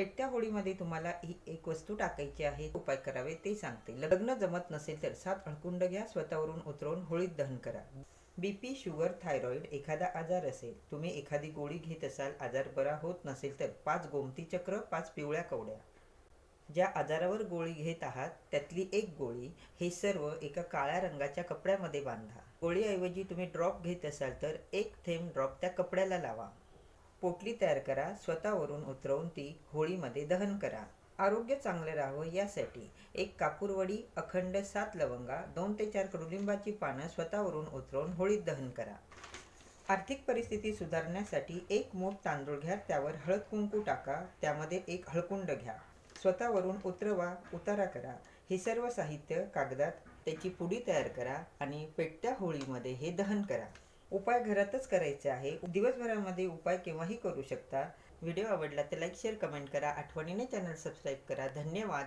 पेटत्या होळीमध्ये तुम्हाला ही एक वस्तू टाकायची आहे. उपाय करावे ते सांगते. लग्न जमत नसेल तर सात अळकुंड घ्या स्वतःवरून उतरवून होळीत दहन करा. बीपी शुगर थायरॉइड एखादा आजार असेल तुम्ही एखादी गोळी घेत असाल आजार बरा होत नसेल तर पाच गोमती चक्र पाच पिवळ्या कवड्या. ज्या आजारावर गोळी घेत आहात त्यातली एक गोळी हे सर्व एका काळ्या रंगाच्या कपड्यामध्ये बांधा. गोळीऐवजी तुम्ही ड्रॉप घेत असाल तर एक थेंब ड्रॉप त्या कपड्याला लावा. पोटली तयार करा स्वतःवरून उतरवून ती होळीमध्ये दहन करा. आरोग्य चांगलं राहावं यासाठी एक कापूरवडी अखंड सात लवंगा दोन ते चार कडुलिंबाची पानं स्वतःवरून उतरवून होळीत दहन करा. आर्थिक परिस्थिती सुधारण्यासाठी एक मोठ तांदूळ घ्या त्यावर हळद कुंकू टाका त्यामध्ये एक हळकुंड घ्या. स्वतःवरून उतरवा उतारा करा. हे सर्व साहित्य कागदात त्याची पुडी तयार करा आणि पेटत्या होळीमध्ये हे दहन करा. उपाय घरातच करायचे आहे. दिवसभरामध्ये उपाय केव्हाही करू शकता. व्हिडिओ आवडला तर लाईक शेअर कमेंट करा. आठवणीने चॅनल सबस्क्राईब करा. धन्यवाद.